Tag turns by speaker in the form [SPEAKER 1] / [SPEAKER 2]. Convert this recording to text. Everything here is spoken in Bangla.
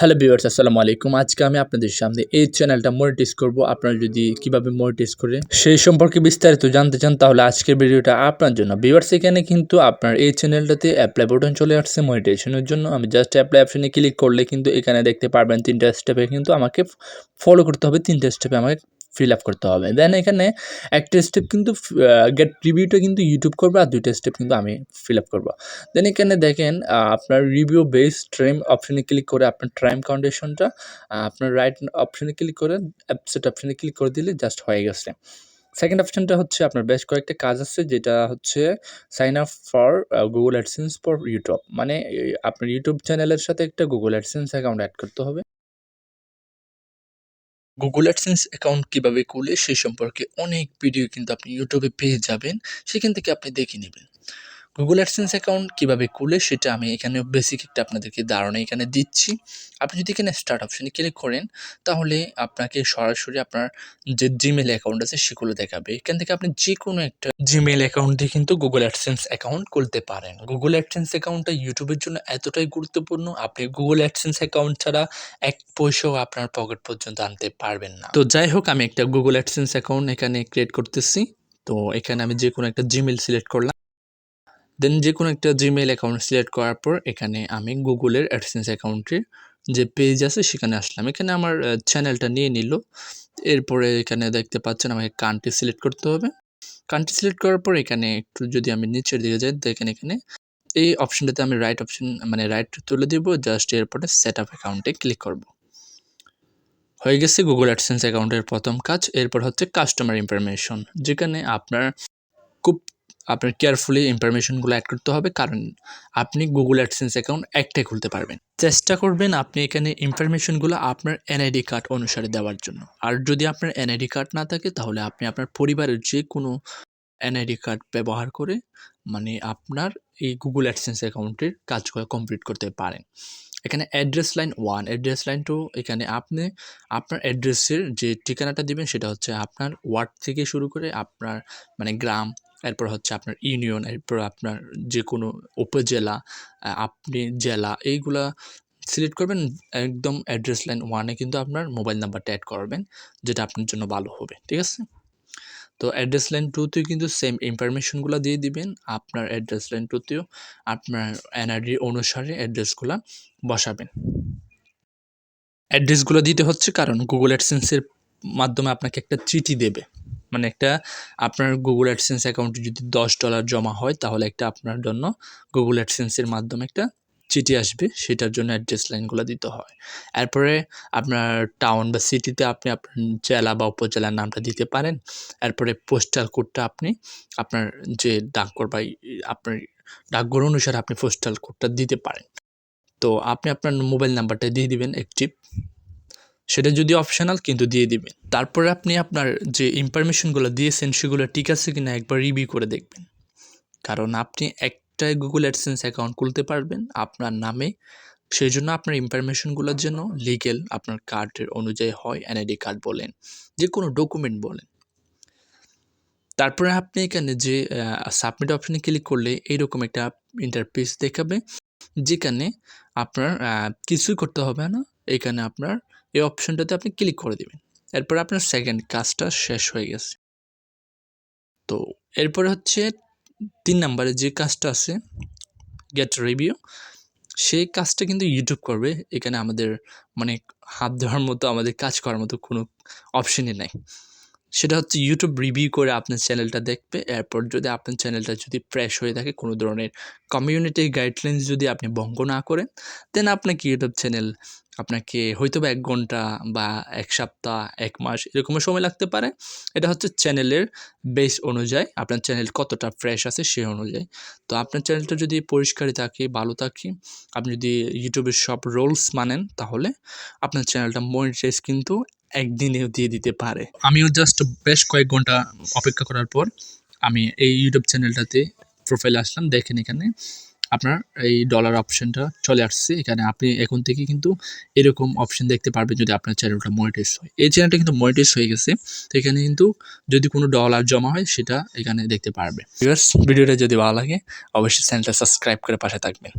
[SPEAKER 1] হ্যালো ভিউয়ার্স, আসসালামু আলাইকুম। আজকে আমি আপনাদের সামনে এই চ্যানেলটা মনিটাইজ করব। আপনারা যদি কীভাবে মনিটাইজ করে সেই সম্পর্কে বিস্তারিত জানতে চান, তাহলে আজকের ভিডিওটা আপনার জন্য। ভিউয়ার্স, এখানে কিন্তু আপনার এই চ্যানেলটাতে অ্যাপ্লাই বাটন চলে আসছে মনিটাইজেশনের জন্য। আমি জাস্ট অ্যাপ্লাই অপশনে ক্লিক করলে কিন্তু এখানে দেখতে পারবেন তিনটা স্টেপে কিন্তু আমাকে ফলো করতে হবে। তিনটা স্টেপে আমাকে ফিল আপ করতে হবে। দেন এখানে একটা স্টেপ কিন্তু গেট রিভিউটা কিন্তু ইউটিউব করব আর দুইটা স্টেপ কিন্তু আমি ফিল আপ করব। দেন এখানে দেখেন আপনার রিভিউ বেস ট্রাইম অপশনে ক্লিক করে আপনার ট্রাইম কাউন্ডেশনটা আপনার রাইট অপশনে ক্লিক করে অ্যাপসেট অপশনে ক্লিক করে দিলে জাস্ট হয়ে গেছে। সেকেন্ড অপশনটা হচ্ছে আপনার বেশ কয়েকটা কাজ আছে, যেটা হচ্ছে sign up for Google AdSense for YouTube মানে আপনার ইউটিউব চ্যানেলের সাথে একটা গুগল অ্যাডসেন্স অ্যাকাউন্ট অ্যাড করতে হবে। গুগল অ্যাডসেন্স অ্যাকাউন্ট কীভাবে খুলে সেই সম্পর্কে অনেক ভিডিও কিন্তু আপনি ইউটিউবে পেয়ে যাবেন। সেখান থেকে আপনি দেখে নেবেন। গুগল অ্যাডসেন্স অ্যাকাউন্ট কীভাবে খুলে সেটা আমি এখানে বেসিক একটা আপনাদেরকে ধারণা এখানে দিচ্ছি। আপনি যদি এখানে স্টার্ট অপশনে ক্লিক করেন, তাহলে আপনাকে সরাসরি আপনার যে জিমেল অ্যাকাউন্ট আছে সেগুলো দেখাবে। এখান থেকে আপনি যে কোনো একটা জিমেল অ্যাকাউন্ট দিয়ে কিন্তু গুগল অ্যাডসেন্স অ্যাকাউন্ট খুলতে পারেন। গুগল অ্যাডসেন্স অ্যাকাউন্টটা ইউটিউবের জন্য এতটাই গুরুত্বপূর্ণ, আপনি গুগল অ্যাডসেন্স অ্যাকাউন্ট ছাড়া এক পয়সাও আপনার পকেট পর্যন্ত আনতে পারবেন না। তো যাই হোক, আমি একটা গুগল অ্যাডসেন্স অ্যাকাউন্ট এখানে ক্রিয়েট করতেছি। তো এখানে আমি যে কোনো একটা জিমেল সিলেক্ট করলাম। দেন যে কোনো একটা জিমেল অ্যাকাউন্ট সিলেক্ট করার পর এখানে আমি গুগলের অ্যাডসেন্স অ্যাকাউন্টের যে পেজ আছে সেখানে আসলাম। এখানে আমার চ্যানেলটা নিয়ে নিল। এরপরে এখানে দেখতে পাচ্ছেন আমাকে কান্ট্রি সিলেক্ট করতে হবে। কান্ট্রি সিলেক্ট করার পর এখানে একটু যদি আমি নিচের দিকে যাই, দেখেন এখানে এই অপশনটাতে আমি রাইট অপশন মানে রাইট তুলে দিব। জাস্ট এরপরে সেট আপ অ্যাকাউন্টে ক্লিক করব। হয়ে গেছে গুগল অ্যাডসেন্স অ্যাকাউন্টের প্রথম কাজ। এরপর হচ্ছে কাস্টমার ইনফরমেশন যেখানে আপনার খুব আপনার কেয়ারফুলি ইনফরমেশনগুলো অ্যাড করতে হবে, কারণ আপনি গুগল অ্যাডসেন্স অ্যাকাউন্ট একটাই খুলতে পারবেন। চেষ্টা করবেন আপনি এখানে ইনফরমেশনগুলো আপনার এনআইডি কার্ড অনুসারে দেওয়ার জন্য। আর যদি আপনার এনআইডি কার্ড না থাকে, তাহলে আপনি আপনার পরিবারের যে কোনো এনআইডি কার্ড ব্যবহার করে মানে আপনার এই গুগল অ্যাডসেন্স অ্যাকাউন্টের কাজগুলো কমপ্লিট করতে পারেন। এখানে address line one address line two এখানে আপনি আপনার অ্যাড্রেসের যে ঠিকানাটা দিবেন, সেটা হচ্ছে আপনার ওয়ার্ড থেকে শুরু করে আপনার মানে গ্রাম এরপর হচ্ছে আপনার ইউনিয়ন, এরপর আপনার যে কোনো উপজেলা আপনি জেলা, এইগুলা সিলেক্ট করবেন, একদম অ্যাড্রেস লাইন ওয়ানে কিন্তু আপনার মোবাইল নাম্বারটা অ্যাড করবেন, যেটা আপনার জন্য ভালো হবে, ঠিক আছে? তো অ্যাড্রেস লাইন টুতেও কিন্তু সেম ইনফরমেশনগুলো দিয়ে দিবেন, আপনার অ্যাড্রেস লাইন টুতেও আপনার এনআরডি অনুসারে অ্যাড্রেসগুলো বসাবেন। অ্যাড্রেসগুলো দিতে হচ্ছে কারণ গুগল অ্যাডসেন্সের মাধ্যমে আপনাকে একটা চিঠি দেবে। মানে একটা আপনার গুগল অ্যাডসেন্স অ্যাকাউন্টে যদি দশ ডলার জমা হয়, তাহলে একটা আপনার জন্য গুগল অ্যাডসেন্সের মাধ্যমে একটা চিঠি আসবে, সেটার জন্য অ্যাড্রেস লাইনগুলো দিতে হয়। এরপরে আপনার টাউন বা সিটিতে আপনি আপনার জেলা বা উপজেলার নামটা দিতে পারেন। এরপরে পোস্টাল কোডটা আপনি আপনার যে ডাকঘর বা আপনার ডাকঘর অনুসারে আপনি পোস্টাল কোডটা দিতে পারেন। তো আপনি আপনার মোবাইল নাম্বারটা দিয়ে দিবেন অ্যাক্টিভ সেটা যদি অপশনাল কিন্তু দিয়ে দিবেন। তারপরে আপনি আপনার যে ইনফরমেশনগুলো দিয়েছেন, সেগুলো ঠিক আছে কিনা একবার রিভিউ করে দেখবেন। কারণ আপনি একটাই গুগল অ্যাডসেন্স অ্যাকাউন্ট খুলতে পারবেন আপনার নামে সেই জন্য আপনার ইনফরমেশনগুলোর জন্য লিগেল আপনার কার্ডের অনুযায়ী হয় এনআইডি কার্ড বলেন যে কোনো ডকুমেন্ট বলেন। তারপরে আপনি এখানে যে সাবমিট অপশানে ক্লিক করলে এইরকম একটা ইন্টারফেস দেখাবে। যেখানে আপনার কিছুই করতে হবে না। এখানে আপনার এই অপশনটাতে আপনি ক্লিক করে দেবেন। এরপর আপনার সেকেন্ড কাজটা শেষ হয়ে গেছে। তো এরপরে হচ্ছে তিন নম্বরে যে কাজটা আছে গেট রিভিউ সেই কাজটা কিন্তু ইউটিউব করবে। এখানে আমাদের মানে হাত ধোয়ার মতো, আমাদের কাজ করার মতো কোনো অপশনই নাই। সেটা হচ্ছে ইউটিউব রিভিউ করে আপনার চ্যানেলটা দেখবে। এরপর যদি আপনার চ্যানেলটা যদি ফ্রেশ হয়ে থাকে, কোনো ধরনের কমিউনিটি গাইডলাইন্স যদি আপনি ভঙ্গ না করেন দেন আপনাকে ইউটিউব চ্যানেল আপনাকে হয়তো বা এক ঘণ্টা বা এক সপ্তাহ, এক মাস এরকম সময় লাগতে পারে। এটা হচ্ছে চ্যানেলের বেস অনুযায়ী আপনার চ্যানেল কতটা ফ্রেশ আছে সে অনুযায়ী। তো আপনার চ্যানেলটা যদি পরিষ্কারই থাকে, ভালো থাকে, আপনি যদি ইউটিউবের সব রোলস মানেন, তাহলে আপনার চ্যানেলটা মনিটাইজ কিন্তু একদিনেও দিয়ে দিতে পারে। আমিও জাস্ট বেশ কয়েক ঘণ্টা অপেক্ষা করার পর আমি এই ইউটিউব চ্যানেলটাতে প্রোফাইলে আসলাম, দেখেন এখানে আপনার এই ডলার অপশনটা চলে আসছে। এখানে আপনি এখন থেকে কিন্তু এরকম অপশন দেখতে পারবেন যদি আপনার চ্যানেলটা মনিটাইজ হয়। এই চ্যানেলটা কিন্তু মনিটাইজ হয়ে গেছে, তো এখানে কিন্তু যদি কোনো ডলার জমা হয় সেটা এখানে দেখতে পারবে। ভিডিওটা যদি ভালো লাগে, অবশ্যই চ্যানেলটা সাবস্ক্রাইব করে পাশে থাকবেন।